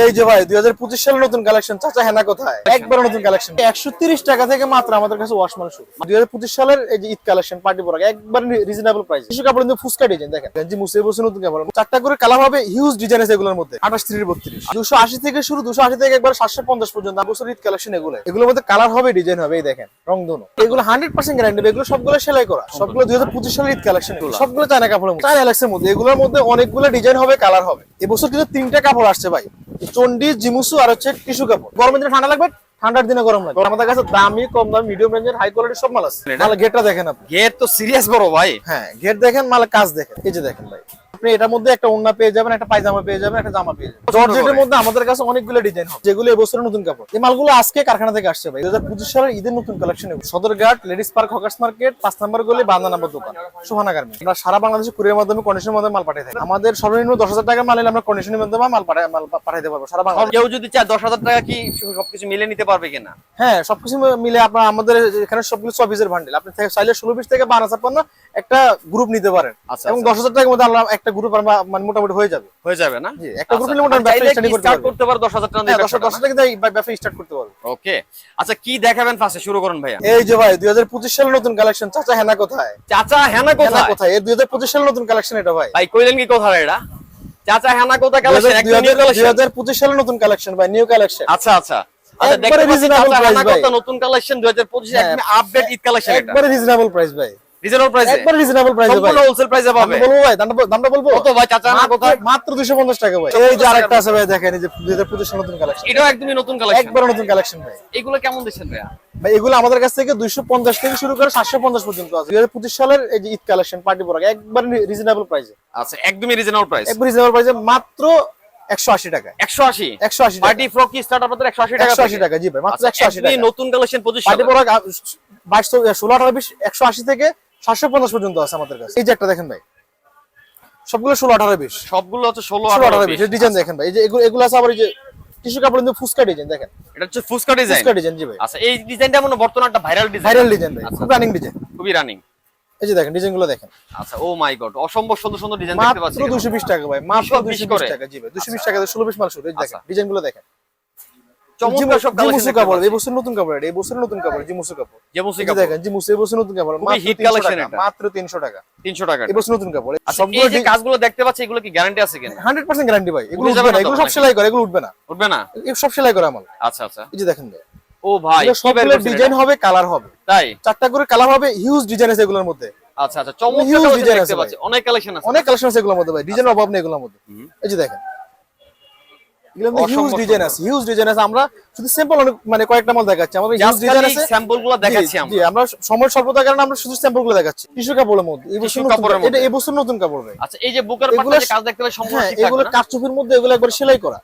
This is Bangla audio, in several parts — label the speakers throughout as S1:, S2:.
S1: এই যে ভাই দুই হাজার পঁচিশ সালের নতুন কালেকশন চাচা হেনা কোথায়? একবার নতুন কালেকশন একশো তিরিশ টাকা থেকে মাত্র আমাদের কাছে ওয়াশমান শুরু দুই হাজার পঁচিশ সালের এই যে ঈদ কালেকশন পার্টি পরাগ একবার রিজনেবল প্রাইস কিছু কাপড় কিন্তু ফুসকা ডিজাইন দেখেন। গেঞ্জি মুসে বসে নতুন কাপড় চারটা করে কালার হবে হিউজ ডিজাইন আছে এগুলোর মধ্যে। আঠাশ ত্রিশ বত্রিশ। দুশো আশি থেকে শুরু দুশো আশি থেকে একবার সাতশো পঞ্চাশ পর্যন্ত বছর ঈদ কালেকশন এগুলো এগুলোর মধ্যে কালার হবে ডিজাইন হবে এই দেখেন রং দোনো এগুলো হান্ড্রেড পার্সেন্ট গ্যারান্টি এগুলো সবগুলো সেলাই করা। সবগুলো। দুই হাজার পঁচিশ সালের ঈদ কালেকশন সবগুলো চায়না কাপড়ের মধ্যে। চায়না এলেক্সের মধ্যে। এগুলোর মধ্যে অনেকগুলো ডিজাইন হবে কালার হবে। এবছর কিন্তু তিনটা কাপড় আসছে ভাই। চন্ডি জিমুসু আর হচ্ছে টিস্যু কাপড়। গরমের দিনে ঠান্ডা লাগবে? ঠান্ডার দিনে গরম লাগবে। আমাদের কাছে দামি কম দামি মিডিয়াম রেঞ্জের হাই কোয়ালিটি সব মাল আছে। মাল গেটটা দেখেন আপনি।
S2: গেট তো সিরিয়াস বড় ভাই।
S1: হ্যাঁ গেট দেখেন মাল কাজ দেখেন। এই যে দেখেন ভাই। আপনি এটার মধ্যে একটা ওন্না পেয়ে যাবেন একটা পায়জামা পেয়ে যাবেন একটা জামা পেয়ে যাবেন। জর্জেটের মধ্যে আমাদের কাছে অনেকগুলো ডিজাইন হবে। যেগুলো এবছরের নতুন কাপড়। এই মালগুলো আজকে কারখানা থেকে আসছে ভাই। দু হাজার পঁচিশ সালের ঈদের নতুন collection Sadarghat ladies park hawkers market পাঁচ নম্বর গলি বান্দা নাম্বার দোকান। সুহানা গার্মেন্ট আমরা সারা বাংলাদেশে কুরিয়ার মাধ্যমে কন্ডিশনের মাধ্যমে মাল পাঠিয়ে থাকি। আমাদের সর্বনিম্ন দশ হাজার টাকা মাল আমরা কন্ডিশনের মাধ্যমে মাল পাঠাই মাল পাঠাইতে পারব সারা বাংলাদেশ।
S2: কেউ যদি চায় দশ হাজার টাকা কি সবকিছু মিলে নিতে পারবে কিনা?
S1: হ্যাঁ সবকিছু মিলে আপনার আমাদের এখানে সবগুলো ছ পিসের বান্ডেল আপনি চাইলে ষোলো পিস থেকে বারো ছাপ্পান্ন একটা গ্রুপ নিতে পারেন।
S2: আচ্ছা,
S1: এবং
S2: আচ্ছা।
S1: দশ হাজার টাকার মধ্যে আমরা একটা গ্রুপ মানে মোটামুটি হয়ে যাবে।
S2: হয়ে যাবে না?
S1: একটা গ্রুপ নিলে মোটামুটি ব্যবসা স্টার্ট করতে
S2: দশ হাজার টাকা
S1: হ্যাঁ, টাকা দিয়ে ব্যবসা স্টার্ট করতে পারবে।
S2: ওকে। আচ্ছা কি দেখাবেন ফার্স্টে শুরু করুন ভাইয়া।
S1: এই যে ভাই দুই হাজার পঁচিশ সালের নতুন কালেকশন চাচা হেনা কোথায়?
S2: চাচা হেনা কোথায়?
S1: কোথায়? এই দুই হাজার পঁচিশ সালের নতুন কালেকশন এটা ভাই।
S2: ভাই কইলেন কি কোথায় এটা? চাচা হেনা কোথায় কালেকশন একদম নিউ
S1: দুই
S2: কালেকশন
S1: হাজার পঁচিশ সালের নতুন কালেকশন ভাই নিউ কালেকশন
S2: আচ্ছা আচ্ছা। আচ্ছা দেখতে পাচ্ছি নতুন কালেকশন 2025
S1: হ্যাঁ।
S2: একদম আপডেট ঈদ কালেকশন এটা।
S1: একবারে রিজনেবল প্রাইস ভাই।
S2: রিজনেবল প্রাইসে
S1: একবারে রিজনেবল প্রাইস ভাই।
S2: হোলসেল প্রাইসে পাবে।
S1: বলব ভাই দামটা দামটা বলব?
S2: কত ভাই চাচা হেনা কোথায়?
S1: মাত্র- মাত্র দুশো পঞ্চাশ টাকা ভাই। এই যে আরেকটা আছে ভাই দেখেন এই যে দুই হাজার নতুন কালেকশন
S2: এটাও একদমই নতুন কালেকশন
S1: একবারে নতুন কালেকশন ভাই।
S2: এগুলো কেমন দিচ্ছেন ভাইয়া?
S1: ভাই এগুলো আমাদের কাছ থেকে দুইশো পঞ্চাশ থেকে শুরু করে সাতশো পঞ্চাশ পর্যন্ত আছে। দুই হাজার পঁচিশ সালের এই যে ঈদ কালেকশন পার্টি পরাগ একবার রিজনেবল প্রাইসে
S2: আচ্ছা একদমই রিজনেবল প্রাইস
S1: একবার রিজনেবল প্রাইসে মাত্র একশো আশি টাকা
S2: 180
S1: একশো আশি টাকা।
S2: পার্টি ফ্রক কি স্টার্ট আপনাদের 180 টাকা
S1: একশো আশি
S2: থেকে?
S1: টাকা জি ভাই মাত্র
S2: আচ্ছা,
S1: একশো আশি
S2: একদমই
S1: টাকা।
S2: নতুন কালেকশন 25
S1: পার্টি একশো আশি থেকে সাতশো পঞ্চাশ পর্যন্ত আছে আমাদের কাছে। এই যে একটা দেখেন ভাই। সবগুলো ষোলো আঠারো বিশ।
S2: সবগুলো হচ্ছে
S1: ষোলো আঠারো বিশ। ডিজাইন দেখেন ভাই। এই যে এগুলো আছে আবার এই যে টিস্যু কাপড় কিন্তু ফুসকা ডিজাইন দেখেন।
S2: এটা হচ্ছে ফুসকা ডিজাইন
S1: ফুসকা ডিজাইন জি ভাই।
S2: আচ্ছা এই ডিজাইনটা মনে বর্তমানে একটা ভাইরাল ডিজাইন
S1: ভাইরাল ডিজাইন ভাই
S2: আচ্ছা।
S1: খুব রানিং ডিজাইন
S2: খুবই রানিং
S1: এই যে দেখেন ডিজাইনগুলো দেখেন।
S2: আচ্ছা ও মাই গড অসম্ভব সুন্দর সুন্দর ডিজাইন দেখতে পাচ্ছি
S1: মাত্র দুশো বিশ টাকা ভাই মাত্র
S2: সব
S1: দুশো
S2: বিশ
S1: বিশ
S2: করে?
S1: টাকা জি ভাই। দুশো বিশ টাকা ষোলো বিশ মাল শুরু এই দেখেন
S2: আচ্ছা।
S1: ডিজাইনগুলো দেখেন।
S2: চমৎকার সব কালেকশন
S1: কাপড় এই বছর নতুন কাপড় এই বছর নতুন কাপড় জিমুসু কাপড়।
S2: যে মুসি
S1: দেখেন জিমুসু এই বছর নতুন কাপড় মাত্র
S2: hit
S1: 300
S2: এটা।
S1: মাত্র তিনশো টাকা।
S2: 300 টাকা
S1: এই বছর নতুন কাপড় সবগুলো
S2: এই যে কাজগুলো দেখতে পাচ্ছি এগুলো কি গ্যারান্টি আছে কিনা?
S1: হান্ড্রেড পার্সেন্ট গ্যারান্টি ভাই এগুলো উঠবে না
S2: না
S1: এগুলো সব সেলাই করে এগুলো উঠবে না।
S2: উঠবে না?
S1: এগুলো সব সেলাই করে আমার।
S2: আচ্ছা আচ্ছা।
S1: এই যে দেখেন
S2: ও ভাই
S1: এগুলো
S2: কি বের
S1: সবগুলো ডিজাইন হবে কালার হবে।
S2: তাই?
S1: চারটা করে কালার হবে হিউজ ডিজাইন আছে এগুলোর মধ্যে।
S2: আচ্ছা আচ্ছা চমৎকার
S1: আছে
S2: অনেক কালেকশন আছে।
S1: অনেক কালেকশন আছে এগুলোর মধ্যে ভাই ডিজাইন অভাব নেই এগুলোর মধ্যে। এই যে দেখেন হিউজ ডিজাইন আছে হিউজ ডিজাইন আছে। আমরা শুধু সিম্পল মানে কয়েকটা মাল দেখাচ্ছি। আমাদের হিউজ ডিজাইন আছে।
S2: স্যাম্পল দেখাচ্ছি আমরা।
S1: আমরা সময় স্বল্পতার কারণে আমরা শুধু স্যাম্পল দেখাচ্ছি। টিস্যু কাপড়ের মধ্যে এই বছর
S2: কাপড়ের
S1: এটা এই বছর নতুন কাপড় ভাই।
S2: আচ্ছা এই যে বুকের
S1: এগুলো
S2: যে কাজ দেখতে পাচ্ছি সম্পূর্ণ
S1: হ্যাঁ এগুলো? মধ্যে এগুলো একবার সেলাই করা।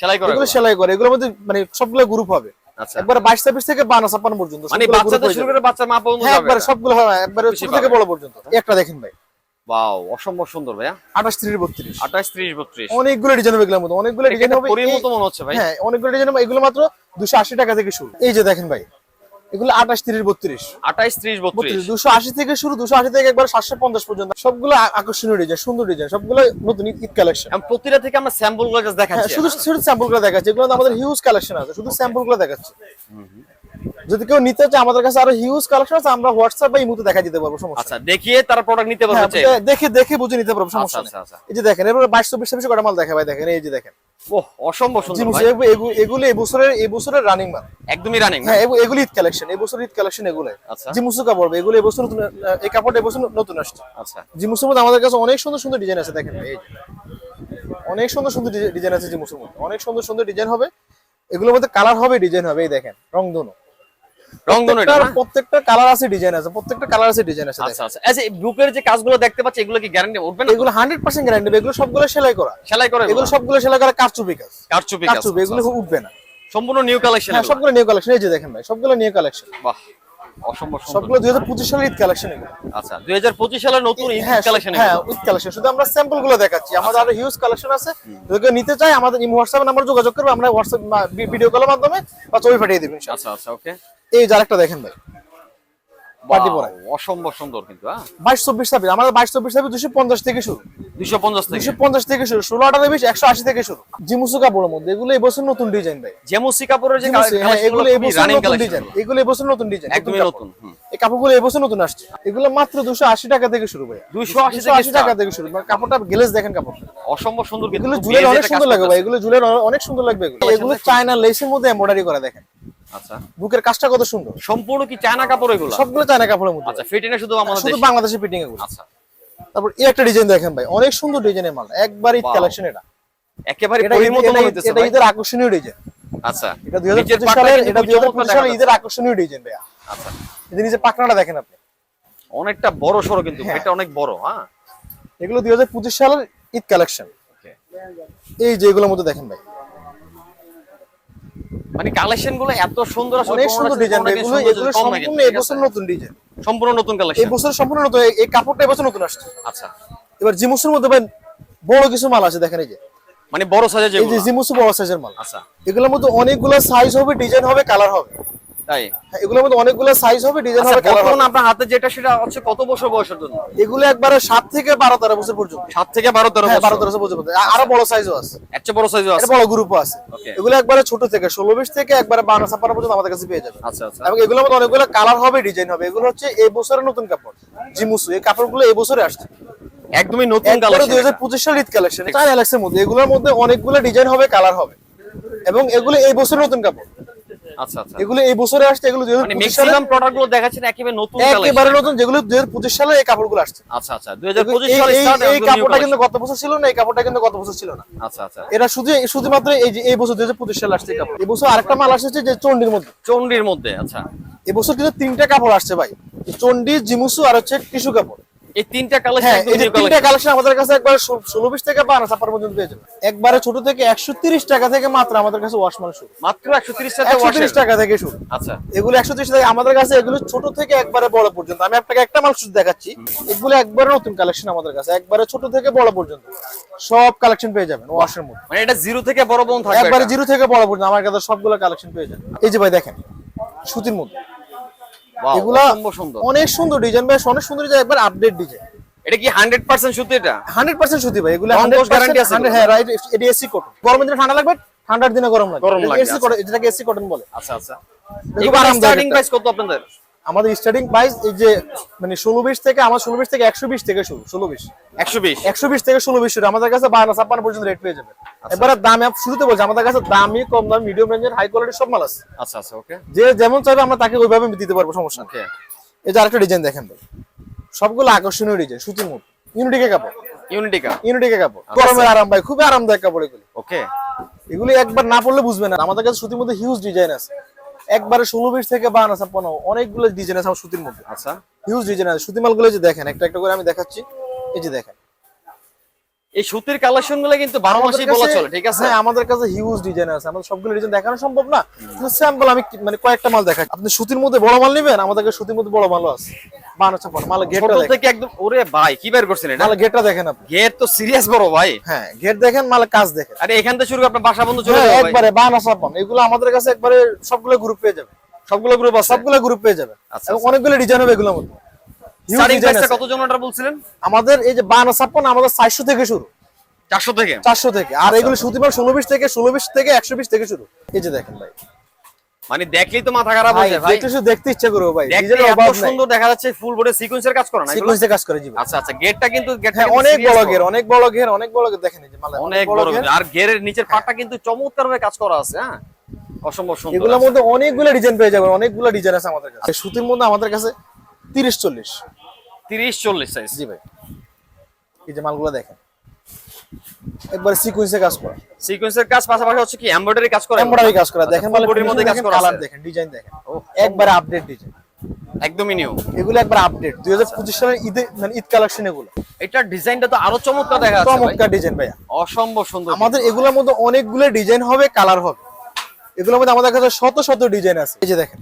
S2: সেলাই করে
S1: এগুলো সেলাই করে। এগুলোর মধ্যে মানে সবগুলো গ্রুপ হবে।
S2: আচ্ছা।
S1: একবার বাইশ ছাব্বিশ থেকে বান্ন ছাপ্পান্ন পর্যন্ত
S2: মানে বাচ্চাদের শুরু করে বাচ্চা মা পর্যন্ত
S1: হ্যাঁ একবার সবগুলো হবে একবারে ছোট থেকে বড় পর্যন্ত। একটা দেখেন ভাই।
S2: ওয়াও অসম্ভব সুন্দর ভাইয়া।
S1: আঠাশ ত্রিশ বত্রিশ।
S2: 28 30 32
S1: অনেকগুলো ডিজাইন হবে এগুলোর মধ্যে অনেকগুলো ডিজাইন হবে
S2: পরির
S1: এই-
S2: মতো মনে হচ্ছে ভাই?
S1: হ্যাঁ অনেকগুলো ডিজাইন হবে এগুলো মাত্র দুশো আশি টাকা থেকে শুরু। এই যে দেখেন ভাই এগুলো আঠাশ তিরিশ বত্রিশ।
S2: 28 30
S1: বত্রিশ।
S2: 32
S1: দুশো আশি থেকে শুরু দুশো আশি থেকে একবার সাতশো পঞ্চাশ পর্যন্ত। সবগুলো আকর্ষণীয় ডিজাইন সুন্দর ডিজাইন সবগুলো নতুন ঈদ- কালেকশন
S2: আমি প্রতিটা থেকে আমরা স্যাম্পলগুলো
S1: হ্যাঁ
S2: দেখাচ্ছি।
S1: শুধু শুধু স্যাম্পলগুলো দেখাচ্ছি এগুলো আমাদের হিউজ কালেকশন আছে শুধু স্যাম্পলগুলো দেখাচ্ছি। যদি কেউ নিতে চায় আমাদের কাছে আরও হিউজ কালেকশন আছে আমরা হোয়াটসঅ্যাপ বা ইমুতে দেখা দিতে পারব সমস্যা
S2: আচ্ছা দেখিয়ে তারা প্রোডাক্ট নিতে পারবে
S1: হ্যাঁ, দেখে দেখে বুঝে নিতে পারব সমস্যা
S2: আচ্ছা, আচ্ছা,
S1: এই যে দেখেন এরপরে বাইশ চব্বিশ ছাব্বিশ কটা মাল দেখা ভাই দেখেন এই যে দেখেন।
S2: ওহ অসম্ভব সুন্দর ভাই।
S1: এগু- এগু- এগুলো এই বছরের এই বছরের রানিং মাল।
S2: একদমই রানিং
S1: হ্যাঁ এগুলো ঈদ কালেকশন এই বছর ঈদ কালেকশন এগুলো
S2: আচ্ছা।
S1: জি মুসু কাপড় এগুলো এই বছর নতুন এই কাপড়টা এই বছর নতুন আসছে।
S2: আচ্ছা।
S1: জিমুসুর মধ্যে আমাদের কাছে অনেক সুন্দর সুন্দর ডিজাইন আছে দেখেন এই। অনেক সুন্দর সুন্দর ডিজাইন আছে জিমুসুর মধ্যে অনেক সুন্দর সুন্দর ডিজাইন হবে। এগুলোর মধ্যে কালার হবে ডিজাইন হবে এই দেখেন রং
S2: এটা
S1: প্রত্যেকটা কালার আছে ডিজাইন আছে প্রত্যেকটা কালার আছে ডিজাইন আছে
S2: আচ্ছা আচ্ছা। আচ্ছা যে কাজগুলো দেখতে পাচ্ছি এগুলো কি গ্যারান্টি উঠবে না?
S1: এগুলো হান্ড্রেড পার্সেন্ট গ্যারান্টি এগুলো সবগুলো সেলাই করা।
S2: সেলাই করা
S1: এগুলো। সবগুলো সেলাই করা কারচুপি কাজ।
S2: কারচুপি কাজ
S1: এগুলো উঠবে না।
S2: সম্পূর্ণ নিউ কালেকশন
S1: হ্যাঁ সবগুলো নিউ কালেকশন এই যে দেখেন ভাই সবগুলো নিউ কালেকশন
S2: বাহ। অসম্ভব
S1: সবগুলো সালের ঈদ কালেকশন এগুলো।
S2: আচ্ছা 2025 সালের নতুন ঈদ কালেকশন
S1: হ্যাঁ ঈদ কালেকশন শুধু আমরা স্যাম্পলগুলো দেখাচ্ছি আমাদের আরও হিউজ কালেকশন আছে। যদি নিতে চাই আমাদের হোয়াটসঅ্যাপ নাম্বার যোগাযোগ করবে আমরা হোয়াটসঅ্যাপ ভিডিও কলের মাধ্যমে বা ছবি পাঠিয়ে ইনশাআল্লাহ।
S2: আচ্ছা আচ্ছা ওকে
S1: এই যে আরেকটা দেখেন ভাই। পার্টি পরায়
S2: অসম্ভব সুন্দর কিন্তু হ্যাঁ।
S1: বাইশ চব্বিশ ছাব্বিশ আমাদের বাইশ চব্বিশ ছাব্বিশ দুশো পঞ্চাশ থেকে শুরু।
S2: দুইশো পঞ্চাশ থেকে।
S1: দুশো পঞ্চাশ থেকে শুরু ষোলো আঠারো বিশ একশো থেকে শুরু। জিমুসু কাপড়ের মধ্যে এগুলো এবছর নতুন ডিজাইন ভাই।
S2: জেমসি কাপড়ের যে
S1: হ্যাঁ, এগুলো এবছর নতুন ডিজাইন। এগুলো এবছর নতুন ডিজাইন।
S2: একদমই নতুন
S1: এই কাপড়গুলো এবছর নতুন আসছে। এগুলো মাত্র দুশো আশি টাকা থেকে শুরু ভাই।
S2: 280
S1: টাকা থেকে শুরু। মানে কাপড়টা গেলেজ দেখেন কাপড়টা
S2: অসম্ভব সুন্দর
S1: এগুলো জুলের অনেক সুন্দর লাগবে ভাই। এগুলো জুলের অনেক সুন্দর লাগবে এগুলো। এগুলো চায়না লেসের মধ্যে এমব্রয়ডারি করা দেখেন।
S2: আচ্ছা।
S1: বুকের কাজটা কত সুন্দর।
S2: সম্পূর্ণ কি চায়না কাপড় এগুলো?
S1: সবগুলো চায়না কাপড়ের মধ্যে
S2: আচ্ছা শুধু আমাদের
S1: শুধু
S2: দেশে।
S1: বাংলাদেশের ফিটিং এগুলো
S2: আচ্ছা।
S1: তারপর এই একটা ডিজাইন দেখেন ভাই অনেক সুন্দর ডিজাইনের মাল একবার ঈদ কালেকশন এটা।
S2: একেবারে
S1: এটা
S2: পরির মতো
S1: এটা-
S2: মনে হইতেছে
S1: এটা ঈদের আকর্ষণীয় ডিজাইন
S2: আচ্ছা।
S1: এটা দুই হাজার
S2: নিচের
S1: পঁচিশ
S2: পাটটা
S1: সালের এটা
S2: খুব
S1: দুই হাজার
S2: চমৎকার
S1: পঁচিশ
S2: দেখা
S1: সালের ঈদের আকর্ষণীয় ডিজাইন ভাইয়া।
S2: আচ্ছা।
S1: এদের নিচে পাকনাটা দেখেন আপনি।
S2: অনেকটা বড় সড়ো কিন্তু
S1: হ্যাঁ।
S2: এটা অনেক বড় হ্যাঁ।
S1: এগুলো দুই হাজার পঁচিশ সালের ঈদ কালেকশন. এই যে এগুলোর মধ্যে দেখেন ভাই
S2: মানে কালেকশনগুলো এত সুন্দর আসলে
S1: অনেক সুন্দর ডিজাইন এগুলো এগুলো সম্পূর্ণ এবছর নতুন ডিজাইন
S2: সম্পূর্ণ নতুন কালেকশন
S1: বছর সম্পূর্ণ নতুন এই- কাপড়টা এবছর নতুন আসছে।
S2: আচ্ছা।
S1: এবার জিমুসের মধ্যে ভাই বড় কিছু মাল আছে দেখেন এই যে।
S2: মানে বড় সাইজের
S1: এই যে
S2: যেগুলো।
S1: জিমুসু বড় সাইজের মাল।
S2: আচ্ছা।
S1: এগুলোর মধ্যে অনেকগুলো সাইজ হবে ডিজাইন হবে কালার হবে।
S2: তাই?
S1: হ্যাঁ, এগুলোর মধ্যে অনেকগুলো সাইজ হবে ডিজাইন
S2: আচ্ছা
S1: হবে কালার
S2: আপনার হাতে যেটা সেটা হচ্ছে কত বছর বয়সের জন্য?
S1: এগুলো একবারে থেকে বারো তেরো বছর পর্যন্ত।
S2: থেকে
S1: হ্যাঁ
S2: বছর।
S1: পর্যন্ত। আরও বড় সাইজও আছে।
S2: এর চেয়ে বড় সাইজও আছে?
S1: বড় গ্রুপও আছে। এগুলো একবারে ছোট থেকে ষোলো থেকে একবারে বারো ছাপ্পান্ন পর্যন্ত আমাদের কাছে পেয়ে যাবে
S2: আচ্ছা আচ্ছা।
S1: এবং এগুলোর মধ্যে অনেকগুলো কালার হবে ডিজাইন হবে। এগুলো হচ্ছে এই বছরের নতুন কাপড় জিমুসু। এই কাপড়গুলো এই বছরে আসছে।
S2: একদমই নতুন কালেকশন
S1: দুই হাজার পঁচিশ সালের ঈদ কালেকশন অ্যালেক্সের মধ্যে। এগুলোর মধ্যে অনেকগুলো ডিজাইন হবে কালার হবে। এবং এগুলো এই বছরের নতুন কাপড়।
S2: আচ্ছা আচ্ছা।
S1: এগুলো এই বছরে আসছে এগুলো
S2: মানে ম্যাক্সিমাম প্রোডাক্টগুলো দেখাচ্ছেন একেবারে নতুন
S1: একেবারে নতুন যেগুলো দুই হাজার পঁচিশ সালে এই কাপড়গুলো আসছে।
S2: আচ্ছা আচ্ছা। 2025 সালে স্টার্ট
S1: এই কাপড়টা কিন্তু গত বছর ছিল না এই কাপড়টা কিন্তু গত বছর ছিল না।
S2: আচ্ছা আচ্ছা।
S1: এটা শুধু শুধুমাত্র এই যে এই বছর দুই হাজার পঁচিশ সালে আসছে কাপড়। এই বছর আরেকটা মাল আসছে যে চন্ডির মধ্যে।
S2: চন্ডির মধ্যে আচ্ছা।
S1: এই বছর কিন্তু তিনটা কাপড় আসছে ভাই। চন্ডি জিমুসু আর হচ্ছে টিস্যু কাপড়।
S2: এই তিনটা কালেকশন
S1: হ্যাঁ এই তিনটা
S2: কালেকশন
S1: কালেকশন আমাদের কাছে একবার ষোলো বিশ থেকে বারো ছাপার পর্যন্ত পেয়ে একবারে ছোট থেকে একশো তিরিশ টাকা থেকে মাত্র আমাদের কাছে ওয়াশ ওয়াশমান শুরু।
S2: মাত্র 130 টাকা
S1: একশো
S2: ওয়াশের
S1: তিরিশ টাকা থেকে শুরু।
S2: আচ্ছা।
S1: এগুলো একশো তিরিশ টাকা আমাদের কাছে এগুলো ছোট থেকে একবারে বড় পর্যন্ত। আমি আপনাকে একটা মাল শুধু দেখাচ্ছি। এগুলো একবারে নতুন কালেকশন আমাদের কাছে। একবারে ছোট থেকে বড় পর্যন্ত। সব কালেকশন পেয়ে যাবেন ওয়াশের মধ্যে
S2: মানে এটা জিরো থেকে বড় বোন থাকবে
S1: একবারে জিরো থেকে বড় পর্যন্ত। আমার কাছে সবগুলো কালেকশন পেয়ে যাবেন। এই যে ভাই দেখেন সুতির মধ্যে এগুলা অনেক সুন্দর ডিজাইন ভাই অনেক সুন্দর ডিজাইন একবার আপডেট ডিজাইন
S2: এটা কি 100% সুতি এটা?
S1: হান্ড্রেড পার্সেন্ট সুতি ভাই এগুলো
S2: আছে
S1: হ্যাঁ রাইট এটি এসি কটন গরমের দিনে ঠান্ডা লাগবে ঠান্ডার দিনে গরম লাগবে। এসি
S2: আচ্ছা।
S1: কটন যেটাকে এসি কটন বলে।
S2: আচ্ছা আচ্ছা। এগুলো স্টার্টিং প্রাইস কত আপনাদের?
S1: আমাদের স্টার্টিং প্রাইস এই যে মানে ষোলো বিশ থেকে আমার ষোলো বিশ থেকে একশো বিশ থেকে শুরু ষোলো বিশ।
S2: 120
S1: একশো বিশ থেকে ষোলো বিশ শুরু আমাদের কাছে বারো ছাপ্পান্ন পর্যন্ত রেট পেয়ে যাবে।
S2: আচ্ছা।
S1: এবারে দামে শুরুতে বলছি আমাদের কাছে দামি কম দামি মিডিয়াম রেঞ্জের হাই কোয়ালিটির সব মাল আছে।
S2: আচ্ছা আচ্ছা ওকে
S1: যে যেমন চাইবে আমরা তাকে ওইভাবে দিতে পারব সমস্যা নেই। এই যে আরেকটা ডিজাইন দেখেন সবগুলো আকর্ষণীয় ডিজাইন সুতির মতো ইউনিটিকে কাপড়।
S2: ইউনিটিকা
S1: ইউনিটিকে কাপড়।
S2: আচ্ছা।
S1: গরমের আরাম ভাই খুবই আরামদায়ক কাপড় এগুলি।
S2: ওকে
S1: এগুলি একবার না পড়লে বুঝবে না। আমাদের কাছে সুতির মধ্যে হিউজ ডিজাইন আছে। একবারে ষোলো বিশ থেকে বান্ন ছাপ্পান্ন অনেকগুলো ডিজাইন আছে আমার সুতির মধ্যে।
S2: আচ্ছা।
S1: হিউজ ডিজাইন আছে। সুতি মালগুলো যে দেখেন একটা একটা করে আমি দেখাচ্ছি। এই যে দেখেন।
S2: এই সুতির কালেকশনগুলো কিন্তু 12 মাসই বলা চলে ঠিক আছে?
S1: হ্যাঁ আমাদের কাছে হিউজ ডিজাইন আছে। আমাদের সবগুলো ডিজাইন দেখানো সম্ভব না। স্যাম্পল আমি মানে কয়েকটা মাল দেখাই। আপনি সুতির মধ্যে বড় মাল নেবেন? আমাদের কাছে সুতির মধ্যে বড় মালও আছে। মাল গেটটা
S2: থেকে একদম ওরে ভাই কি বের করছেন এটা?
S1: মাল গেটটা দেখেন আপনি।
S2: গেট তো সিরিয়াস বড় ভাই।
S1: হ্যাঁ গেট দেখেন মাল কাজ দেখেন।
S2: আরে এখান থেকে শুরু করে আপনার বাসা বন্ধ চলে
S1: হ্যাঁ
S2: যাবে
S1: একবারে এগুলো আমাদের কাছে একবারে সবগুলো গ্রুপ পেয়ে যাবে।
S2: সবগুলো গ্রুপ
S1: সবগুলো গ্রুপ পেয়ে যাবে।
S2: আচ্ছা,
S1: এবং অনেকগুলো ডিজাইন হবে এগুলোর মধ্যে।
S2: কত জন অর্ডার বলছিলেন?
S1: আমাদের এই যে বান্ন ছাপ্পান্ন আমাদের চারশো থেকে শুরু।
S2: 400 থেকে?
S1: চারশো থেকে। আর এগুলো সুতিমাল ষোলো বিশ থেকে ষোলো বিশ থেকে একশো বিশ থেকে শুরু। এই যে দেখেন ভাই।
S2: মানে দেখলেই তো মাথা খারাপ হয়ে যায় ভাই।
S1: দেখতে শুধু দেখতে ইচ্ছা করব ভাই।
S2: দেখতে
S1: ডিজাইনের
S2: এত সুন্দর দেখা যাচ্ছে ফুল বডি সিকোয়েন্সের কাজ করা না এগুলো?
S1: সিকোয়েন্সে কাজ করে জি
S2: আচ্ছা আচ্ছা গেটটা কিন্তু গেটটা
S1: হ্যাঁ অনেক বড়। ঘের অনেক বড় ঘের অনেক বড় ঘের দেখেন এই যে মালা
S2: অনেক বড় কিন্তু। আর গেরের নিচের পাটটা কিন্তু চমৎকার ভাবে কাজ করা আছে হ্যাঁ? অসম্ভব সুন্দর
S1: এগুলোর মধ্যে অনেকগুলো ডিজাইন পেয়ে যাবেন অনেকগুলো ডিজাইন আছে আমাদের কাছে। সুতির মধ্যে আমাদের কাছে তিরিশ চল্লিশ
S2: 30 40 সাইজ
S1: জি ভাই। এই যে মালগুলো দেখেন। একবার সিকোয়েন্সে কাজ করা।
S2: সিকোয়েন্সের কাজ পাশাপাশি হচ্ছে কি এমব্রয়ডারি কাজ করা।
S1: এমব্রয়ডারি কাজ করা। দেখেন
S2: body মধ্যে কাজ করা
S1: কালার দেখেন ডিজাইন দেখেন। একবার আপডেট ডিজাইন
S2: একদমই নিউ
S1: এগুলো একবার আপডেট দুই হাজার পঁচিশ সালের ঈদে মানে ঈদ কালেকশন এগুলো।
S2: এটার ডিজাইনটা তো আরও চমৎকার দেখা যাচ্ছে
S1: চমৎকার ডিজাইন ভাইয়া।
S2: অসম্ভব সুন্দর
S1: আমাদের এগুলোর মধ্যে অনেকগুলো ডিজাইন হবে কালার হবে। এগুলোর মধ্যে আমাদের কাছে শত শত ডিজাইন আছে। এই যে দেখেন।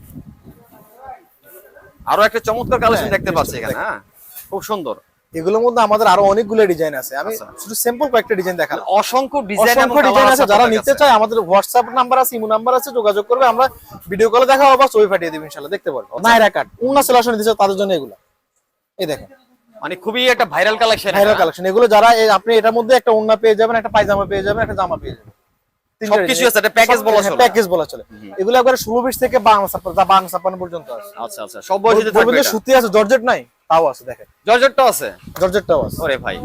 S2: আরও একটা চমৎকার কালেকশন
S1: হ্যাঁ,
S2: দেখতে পাচ্ছি এখানে হ্যাঁ। খুব সুন্দর।
S1: এগুলোর মধ্যে আমাদের আরও অনেকগুলো ডিজাইন আছে। আমি
S2: আচ্ছা।
S1: শুধু সিম্পল কয়েকটা ডিজাইন দেখালাম।
S2: অসংখ্য ডিজাইন
S1: অসংখ্য ডিজাইন আছে যারা নিতে চায় আমাদের হোয়াটসঅ্যাপ নাম্বার আছে ইমো নাম্বার আছে যোগাযোগ করবে আমরা ভিডিও কলে দেখা হবে ছবি পাঠিয়ে দেব ইনশাআল্লাহ দেখতে পারব। নাইরা কাট উন্না সেলাশন চায় তাদের জন্য এগুলো। এই দেখেন।
S2: মানে খুবই একটা ভাইরাল কালেকশন
S1: ভাইরাল কালেকশন এগুলো যারা আপনি এটার মধ্যে একটা উন্না পেয়ে যাবেন একটা পায়জামা পেয়ে যাবেন একটা জামা পেয়ে যাবেন।
S2: সবকিছু আছে, এটা package বলা চলে।
S1: প্যাকেজ বলা চলে। এগুলো একবারে ষোলো বিশ থেকে বাংলা ছাপ্পান্ন যা বাংলা ছাপ্পান্ন পর্যন্ত আছে।
S2: আচ্ছা আচ্ছা সব এটা।
S1: সুতি আছে জর্জেট নাই? তাও আছে দেখেন।
S2: জর্জেটটাও আছে?
S1: জর্জেটটাও আছে।
S2: ওরে ভাই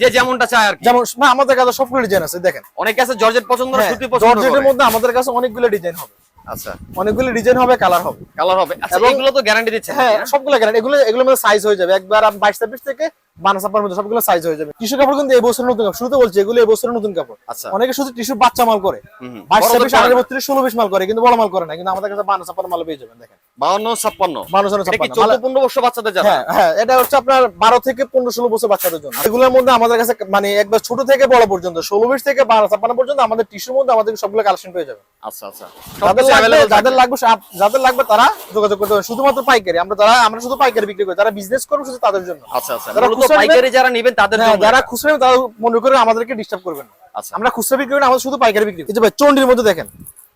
S2: যে যেমনটা চায় আর
S1: যেমন না আমাদের কাছে সবগুলো ডিজাইন আছে দেখেন।
S2: অনেক আছে জর্জেট পছন্দ করে
S1: হ্যাঁ,
S2: সুতি পছন্দ
S1: জর্জেটের মধ্যে আমাদের কাছে অনেকগুলো ডিজাইন হবে।
S2: আচ্ছা।
S1: অনেকগুলো ডিজাইন হবে কালার হবে।
S2: কালার হবে। আচ্ছা এগুলো তো গ্যারান্টি দিচ্ছে।
S1: হ্যাঁ সবগুলো গ্যারান্টি এগুলো এগুলোর মধ্যে সাইজ হয়ে যাবে। একবার বাইশ ছাব্বিশ থেকে বানা ছাপ্পার মধ্যে সবগুলো সাইজ হয়ে যাবে। টিস্যু কাপড় কিন্তু এই বছর নতুন কাপড়। শুরুতে বলছি এগুলো এই বছরের নতুন কাপড়।
S2: আচ্ছা।
S1: অনেকে শুধু টিস্যু বাচ্চা মাল করে।
S2: হুম, হুম।
S1: বাইশ ছাব্বিশ
S2: করে
S1: বত্রিশ ষোলো বিশ মাল করে কিন্তু বড় মাল করে না কিন্তু আমাদের কাছে বানা ছাপ্পার মাল পেয়ে যাবেন দেখেন।
S2: বাউন্ন ছাপ্পান্ন।
S1: বান্ন জন
S2: এটা কি
S1: ছাপ্পান্ন
S2: চোদ্দ পনেরো বছর বাচ্চাদের যারা
S1: হ্যাঁ হ্যাঁ এটা হচ্ছে আপনার বারো থেকে পনেরো ষোলো বছর বাচ্চাদের জন্য। এগুলোর মধ্যে আমাদের কাছে মানে একবার ছোট থেকে বড় পর্যন্ত ষোলো বিশ থেকে বারো ছাপ্পান্ন পর্যন্ত আমাদের টিস্যুর মধ্যে আমাদের সবগুলো কালেকশন পেয়ে যাবে
S2: আচ্ছা আচ্ছা।
S1: যাদের লাগবে যাদের লাগবে যাদের লাগবে তারা যোগাযোগ করতে হবে শুধুমাত্র পাইকারি আমরা যারা আমরা শুধু পাইকারি বিক্রি করি যারা বিজনেস করবে শুধু তাদের জন্য।
S2: আচ্ছা আচ্ছা। পাইকারি যারা নেবেন তাদের
S1: হ্যাঁ, যারা খুচরা তারা মনে করে আমাদেরকে ডিস্টার্ব করবেন
S2: আচ্ছা।
S1: আমরা খুচরা বিক্রি করি আমাদের শুধু পাইকারি বিক্রি এই যে ভাই চন্ডির মধ্যে দেখেন।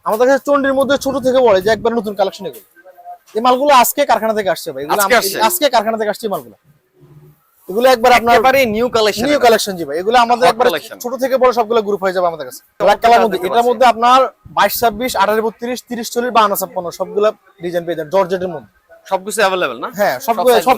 S1: আমাদের কাছে চন্ডির মধ্যে ছোট থেকে বড় যে একবার নতুন কালেকশন এগুলো। এই মালগুলো আজকে কারখানা থেকে আসছে ভাই। এগুলো
S2: আজকে
S1: কারখানা থেকে আসছে মালগুলো। এগুলো একবার আপনার
S2: নিউ কালেকশন
S1: নিউ কালেকশন জি ভাই। এগুলো আমাদের একবার ছোট থেকে বড় সবগুলো গ্রুপ হয়ে যাবে আমাদের কাছে। ব্ল্যাক কালার মধ্যে। এটার মধ্যে আপনার বাইশ ছাব্বিশ আঠারো বত্রিশ তিরিশ চল্লিশ বাহান্ন ছাপ্পান্ন সবগুলো ডিজাইন পেয়ে যাবেন। জর্জেটের মধ্যে।
S2: সবকিছু अवेलेबल না?
S1: হ্যাঁ সব সব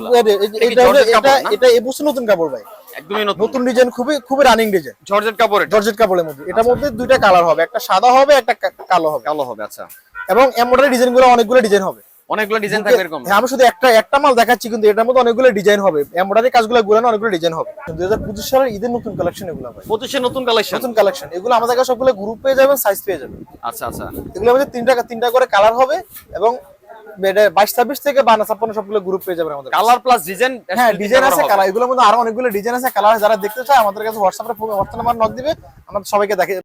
S2: এটা
S1: এটা এটা এবছর নতুন কাপড় ভাই।
S2: একদমই নতুন।
S1: নতুন ডিজাইন খুবই খুবই রানিং ডিজাইন
S2: জর্জেট কাপড়
S1: জর্জেট কাপড়ের মধ্যে। এটার আচ্ছা। মধ্যে দুইটা কালার হবে। একটা সাদা হবে একটা কালো হবে।
S2: কালো হবে আচ্ছা।
S1: এবং এমব্রয়ডারি ডিজাইনগুলো অনেকগুলো ডিজাইন হবে।
S2: অনেকগুলো ডিজাইন থাকবে এরকম।
S1: হ্যাঁ আমি শুধু একটা একটা মাল দেখাচ্ছি কিন্তু এটার মধ্যে অনেকগুলো ডিজাইন হবে। এমব্রয়ডারি কাজগুলো গুলো অনেকগুলো ডিজাইন হবে। 2025 সালের ঈদের নতুন কালেকশন এগুলো ভাই।
S2: 25 এর নতুন কালেকশন
S1: নতুন কালেকশন এগুলো আমাদের কাছে সবগুলো গ্রুপ পেয়ে যাবেন সাইজ পেয়ে যাবেন।
S2: আচ্ছা আচ্ছা।
S1: এগুলো আমাদের তিনটা তিনটা করে কালার হবে এবং বাইশ ছাব্বিশ থেকে বানা ছাপ্পান্ন সবগুলো গ্রুপ পেয়ে যাবেন আমাদের কাছে।
S2: কালার প্লাস ডিজাইন
S1: হ্যাঁ ডিজাইন আছে কালার এগুলোর মধ্যে আরও অনেকগুলো ডিজাইন আছে কালার যারা দেখতে চায় আমাদের কাছে হোয়াটসঅ্যাপে হোয়াটসঅ্যাপ নাম্বার নক দিবে। আমরা সবাইকে দেখে